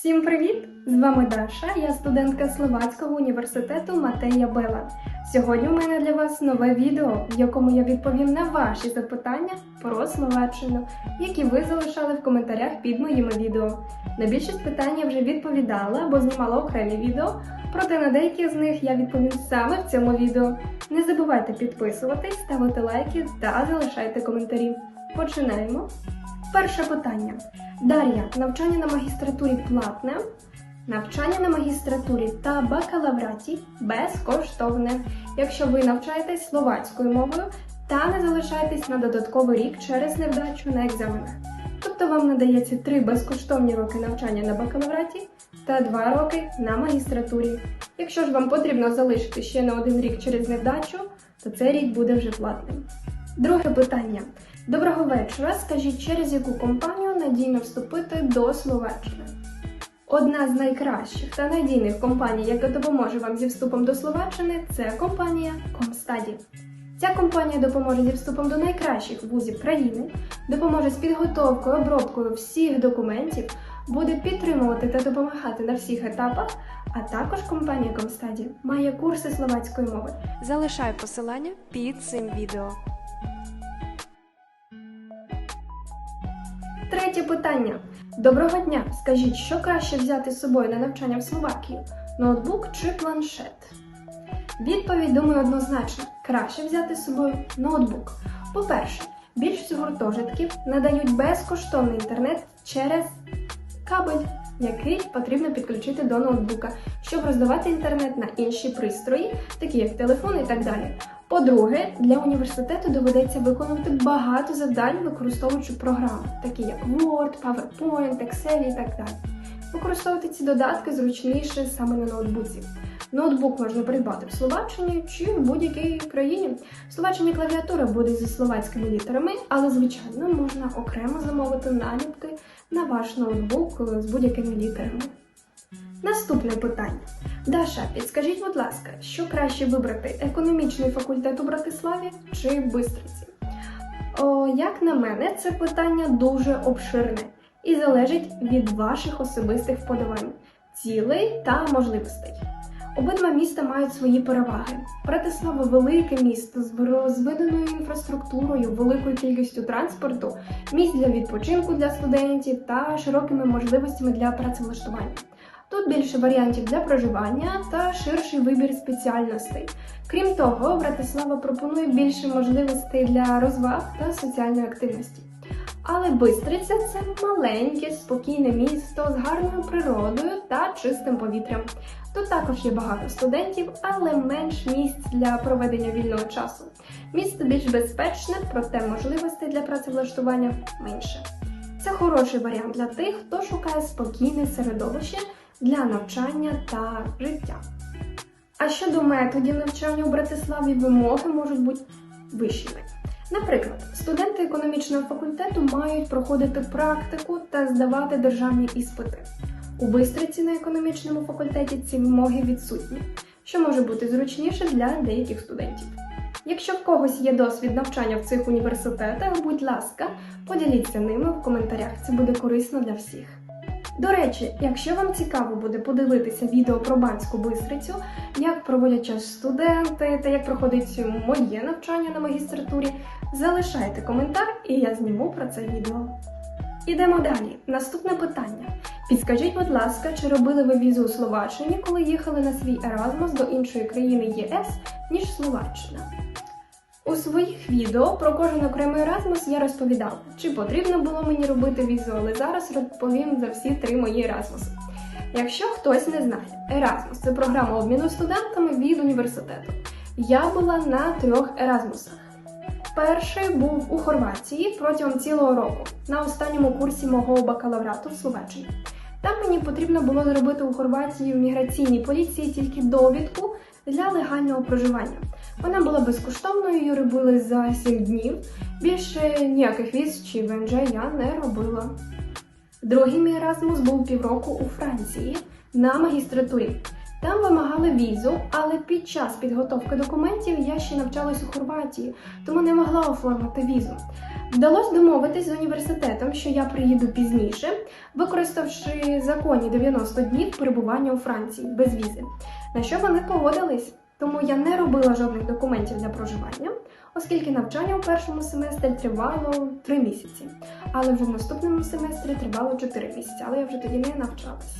Всім привіт! З вами Даша, я студентка Словацького університету Матея Бела. Сьогодні у мене для вас нове відео, в якому я відповім на ваші запитання про Словаччину, які ви залишали в коментарях під моїми відео. На більшість питань я вже відповідала або знімала окремі відео, проте на деякі з них я відповім саме в цьому відео. Не забувайте підписуватись, ставити лайки та залишайте коментарі. Починаємо. Перше питання. Дар'я, навчання на магістратурі платне, навчання на магістратурі та бакалавраті безкоштовне, якщо ви навчаєтесь словацькою мовою та не залишаєтесь на додатковий рік через невдачу на екзаменах. Тобто вам надається три безкоштовні роки навчання на бакалавраті та два роки на магістратурі. Якщо ж вам потрібно залишити ще на один рік через невдачу, то цей рік буде вже платним. Друге питання. Доброго вечора. Скажіть, через яку компанію надійно вступити до Словаччини? Одна з найкращих та надійних компаній, яка допоможе вам зі вступом до Словаччини, це компанія Комстаді. Ця компанія допоможе зі вступом до найкращих вузів країни, допоможе з підготовкою, обробкою всіх документів, буде підтримувати та допомагати на всіх етапах. А також компанія Комстаді має курси словацької мови. Залишай посилання під цим відео. Третє питання. Доброго дня! Скажіть, що краще взяти з собою на навчання в Словакію? Ноутбук чи планшет? Відповідь, думаю, однозначна. Краще взяти з собою ноутбук. По-перше, більшість гуртожитків надають безкоштовний інтернет через кабель, який потрібно підключити до ноутбука, щоб роздавати інтернет на інші пристрої, такі як телефон і так далі. По-друге, для університету доведеться виконувати багато завдань, використовуючи програми, такі як Word, PowerPoint, Excel і так далі. Використовувати ці додатки зручніше саме на ноутбуці. Ноутбук можна придбати в Словаччині чи в будь-якій країні. В Словаччині клавіатура буде зі словацькими літерами, але звичайно можна окремо замовити наліпки на ваш ноутбук з будь-якими літерами. Наступне питання. Даша, підскажіть, будь ласка, що краще вибрати економічний факультет у Братиславі чи Бистриці? О, як на мене, це питання дуже обширне і залежить від ваших особистих вподобань, цілей та можливостей. Обидва міста мають свої переваги. Братислава велике місто з розвиненою інфраструктурою, великою кількістю транспорту, місць для відпочинку для студентів та широкими можливостями для працевлаштування. Тут більше варіантів для проживання та ширший вибір спеціальностей. Крім того, Братислава пропонує більше можливостей для розваг та соціальної активності. Але Бистриця це маленьке, спокійне місто з гарною природою та чистим повітрям. Тут також є багато студентів, але менш місць для проведення вільного часу. Місто більш безпечне, проте можливостей для працевлаштування менше. Це хороший варіант для тих, хто шукає спокійне середовище для навчання та життя. А щодо методів навчання у Братиславі вимоги можуть бути вищими. Наприклад, студенти економічного факультету мають проходити практику та здавати державні іспити. У Бистриці на економічному факультеті ці вимоги відсутні, що може бути зручніше для деяких студентів. Якщо в когось є досвід навчання в цих університетах, будь ласка, поділіться ними в коментарях, це буде корисно для всіх. До речі, якщо вам цікаво буде подивитися відео про Банську Бистрицю, як проводять час студенти та як проходить моє навчання на магістратурі, залишайте коментар і я зніму про це відео. Ідемо далі. Наступне питання. Підскажіть, будь ласка, чи робили ви візу у Словаччині, коли їхали на свій Еразмус до іншої країни ЄС, ніж Словаччина? У своїх відео про кожен окремий Еразмус я розповідав, чи потрібно було мені робити візу, але зараз розповім за всі три мої Еразмуси. Якщо хтось не знає, Еразмус це програма обміну студентами від університету. Я була на трьох Еразмусах. Перший був у Хорватії протягом цілого року на останньому курсі мого бакалаврату в Словаччині. Там мені потрібно було зробити у Хорватії в міграційній поліції тільки довідку для легального проживання. Вона була безкоштовною, її робили за 7 днів. Більше ніяких віз чи ВНЖ я не робила. Другий мій Еразмус був півроку у Франції на магістратурі. Там вимагали візу, але під час підготовки документів я ще навчалась у Хорватії, тому не могла оформити візу. Вдалося домовитись з університетом, що я приїду пізніше, використавши законні 90 днів перебування у Франції без візи. На що вони погодились? Тому я не робила жодних документів для проживання, оскільки навчання у першому семестрі тривало 3 місяці, але вже в наступному семестрі тривало 4 місяці, але я вже тоді не навчалась.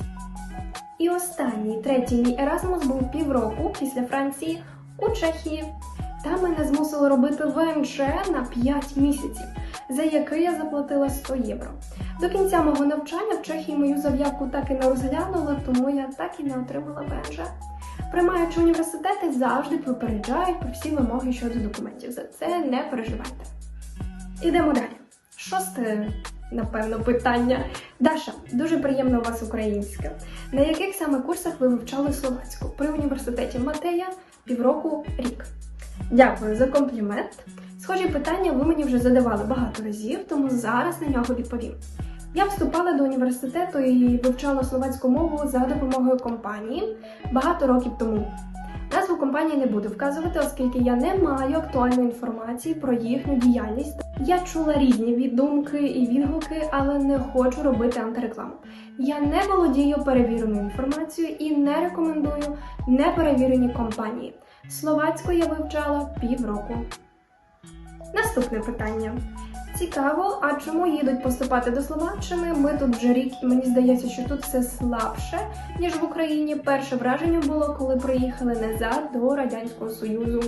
І останній, третій мій Еразмус був півроку після Франції у Чехії. Там мене змусили робити ВНЧ на 5 місяців, за який я заплатила 100 євро. До кінця мого навчання в Чехії мою заявку так і не розглянули, тому я так і не отримала ВНЖ. Приймаючи університети, завжди попереджають про всі вимоги щодо документів. За це не переживайте. Ідемо далі. Шосте, напевно, питання. Даша, дуже приємно у вас українська. На яких саме курсах ви вивчали словацьку? При університеті Матея півроку рік. Дякую за комплімент. Схожі питання ви мені вже задавали багато разів, тому зараз на нього відповім. Я вступала до університету і вивчала словацьку мову за допомогою компанії багато років тому. Назву компанії не буду вказувати, оскільки я не маю актуальної інформації про їхню діяльність. Я чула різні віддумки і відгуки, але не хочу робити антирекламу. Я не володію перевіреною інформацією і не рекомендую неперевірені компанії. Словацьку я вивчала півроку. Наступне питання. Цікаво, а чому їдуть поступати до Словаччини? Ми тут вже рік, і мені здається, що тут все слабше, ніж в Україні. Перше враження було, коли приїхали назад до Радянського Союзу.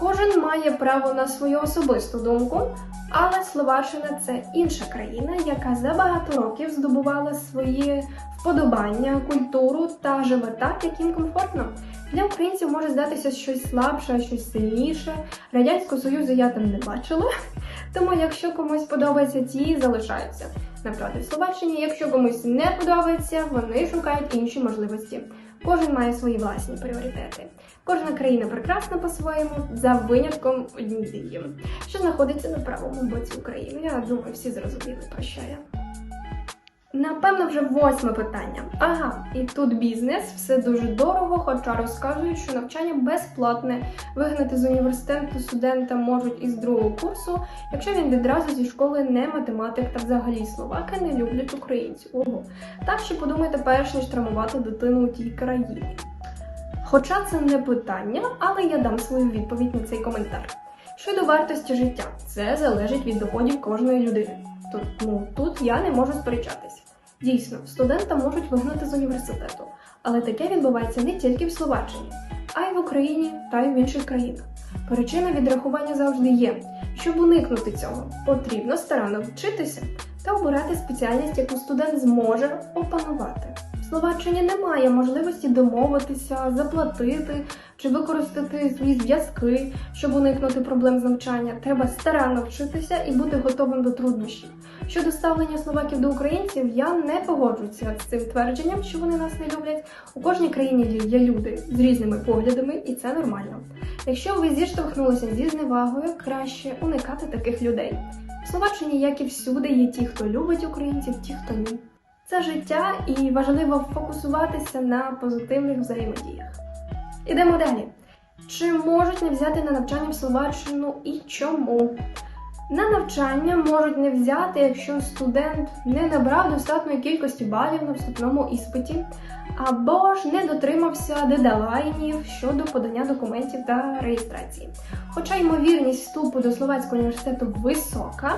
Кожен має право на свою особисту думку, але Словаччина це інша країна, яка за багато років здобувала свої вподобання, культуру та живе так, як їм комфортно. Для українців може здатися щось слабше, щось сильніше. Радянського Союзу я там не бачила. Тому, якщо комусь подобається, ті залишаються. Направді в Словаччині, якщо комусь не подобається, вони шукають інші можливості. Кожен має свої власні пріоритети. Кожна країна прекрасна по-своєму, за винятком однієї, що знаходиться на правому боці України. Я думаю, всі зрозуміли про що я. Напевно, вже восьме питання. Ага, і тут бізнес, все дуже дорого, хоча розказують, що навчання безплатне. Вигнати з університету студента можуть із другого курсу, якщо він відразу зі школи не математик та взагалі словаки не люблять українців. Ого. Так що подумайте перш ніж травмувати дитину у тій країні. Хоча це не питання, але я дам свою відповідь на цей коментар. Щодо вартості життя, це залежить від доходів кожної людини. Тут, ну, тут я не можу сперечатись. Дійсно, студента можуть вигнати з університету, але таке відбувається не тільки в Словаччині, а й в Україні та й в інших країнах. Причина відрахування завжди є. Щоб уникнути цього, потрібно старанно вчитися та обирати спеціальність, яку студент зможе опанувати. В Словаччині немає можливості домовитися, заплатити чи використати свої зв'язки, щоб уникнути проблем з навчання. Треба старанно вчитися і бути готовим до труднощів. Щодо ставлення словаків до українців, я не погоджуюся з цим твердженням, що вони нас не люблять. У кожній країні є люди з різними поглядами, і це нормально. Якщо ви зіштовхнулися зі зневагою, краще уникати таких людей. В Словаччині, як і всюди, є ті, хто любить українців, ті, хто ні. Це життя, і важливо фокусуватися на позитивних взаємодіях. Ідемо далі. Чи можуть не взяти на навчання в Словаччину і чому? На навчання можуть не взяти, якщо студент не набрав достатньої кількості балів на вступному іспиті, або ж не дотримався дедлайнів щодо подання документів та реєстрації. Хоча ймовірність вступу до Словацького університету висока,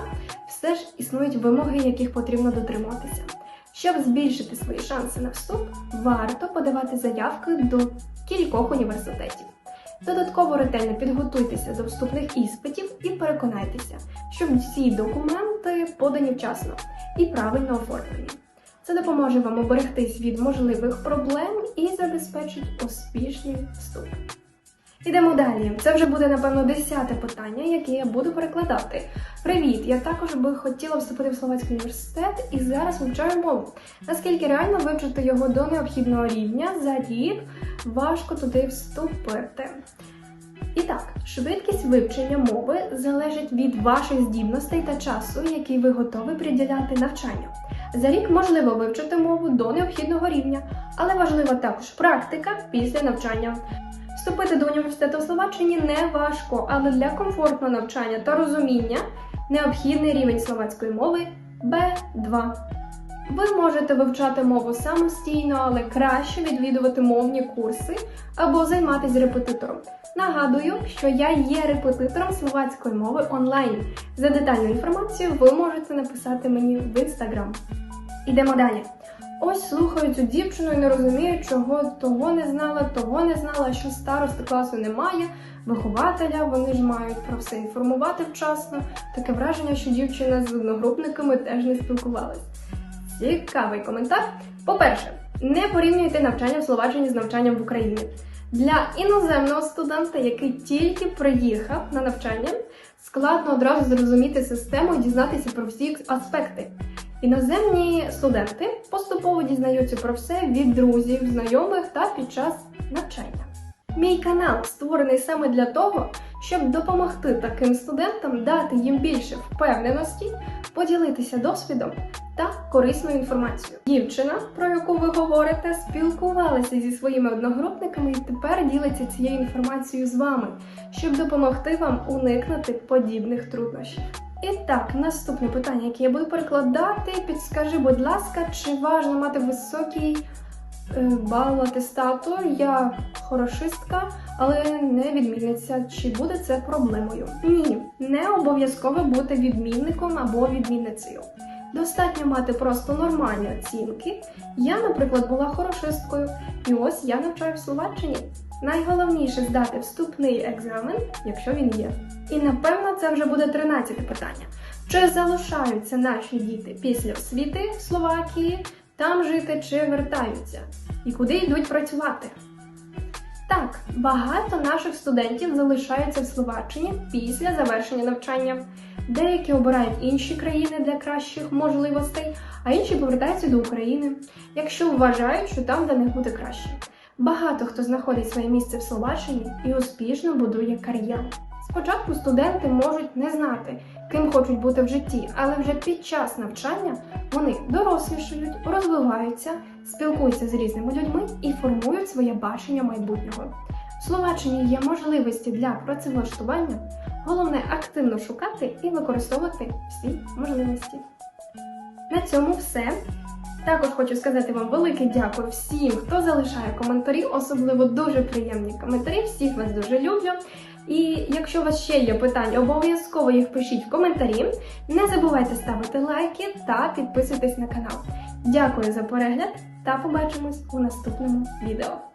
все ж існують вимоги, яких потрібно дотримуватися. Щоб збільшити свої шанси на вступ, варто подавати заявки до кількох університетів. Додатково ретельно підготуйтеся до вступних іспитів і переконайтеся, що всі документи подані вчасно і правильно оформлені. Це допоможе вам оберегтись від можливих проблем і забезпечить успішний вступ. Ідемо далі. Це вже буде, напевно, десяте питання, яке я буду перекладати. Привіт! Я також би хотіла вступити в Словацький університет і зараз вивчаю мову. Наскільки реально вивчити його до необхідного рівня за рік важко туди вступити. І так, швидкість вивчення мови залежить від ваших здібностей та часу, який ви готові приділяти навчанню. За рік можливо вивчити мову до необхідного рівня, але важлива також практика після навчання. Вступити до університету в Словаччині не важко, але для комфортного навчання та розуміння Необхідний рівень словацької мови B2. Ви можете вивчати мову самостійно, але краще відвідувати мовні курси або займатися репетитором. Нагадую, що я є репетитором словацької мови онлайн. За детальну інформацію ви можете написати мені в інстаграм. Ідемо далі. Ось слухаю цю дівчину і не розумію, чого того не знала, того не знала, що старости класу немає, вихователя, вони ж мають про все інформувати вчасно. Таке враження, що дівчина з одногрупниками теж не спілкувалась. Цікавий коментар. По-перше, не порівнюйте навчання в Словаччині з навчанням в Україні. Для іноземного студента, який тільки приїхав на навчання, складно одразу зрозуміти систему і дізнатися про всі аспекти. Іноземні студенти поступово дізнаються про все від друзів, знайомих та під час навчання. Мій канал створений саме для того, щоб допомогти таким студентам дати їм більше впевненості, поділитися досвідом та корисною інформацією. Дівчина, про яку ви говорите, спілкувалася зі своїми одногрупниками і тепер ділиться цією інформацією з вами, щоб допомогти вам уникнути подібних труднощів. І так, наступне питання, яке я буду перекладати, підскажи, будь ласка, чи важливо мати високий е, бал атестату? Я хорошистка, але не відмінниця. Чи буде це проблемою? Ні, не обов'язково бути відмінником або відмінницею. Достатньо мати просто нормальні оцінки. Я, наприклад, була хорошисткою, і ось я навчаю в Словаччині. Найголовніше здати вступний екзамен, якщо він є. І напевно це вже буде 13 питання. Чи залишаються наші діти після освіти в Словакії, там жити чи вертаються? І куди йдуть працювати? Так, багато наших студентів залишаються в Словаччині після завершення навчання. Деякі обирають інші країни для кращих можливостей, а інші повертаються до України, якщо вважають, що там для них буде краще. Багато хто знаходить своє місце в Словаччині і успішно будує кар'єру. Спочатку студенти можуть не знати, ким хочуть бути в житті, але вже під час навчання вони дорослішають, розвиваються, спілкуються з різними людьми і формують своє бачення майбутнього. В Словаччині є можливості для працевлаштування, головне активно шукати і використовувати всі можливості. На цьому все. Також хочу сказати вам велике дякую всім, хто залишає коментарі, особливо дуже приємні коментарі. Всіх вас дуже люблю. І якщо у вас ще є питання, обов'язково їх пишіть в коментарі. Не забувайте ставити лайки та підписуйтесь на канал. Дякую за перегляд та побачимось у наступному відео.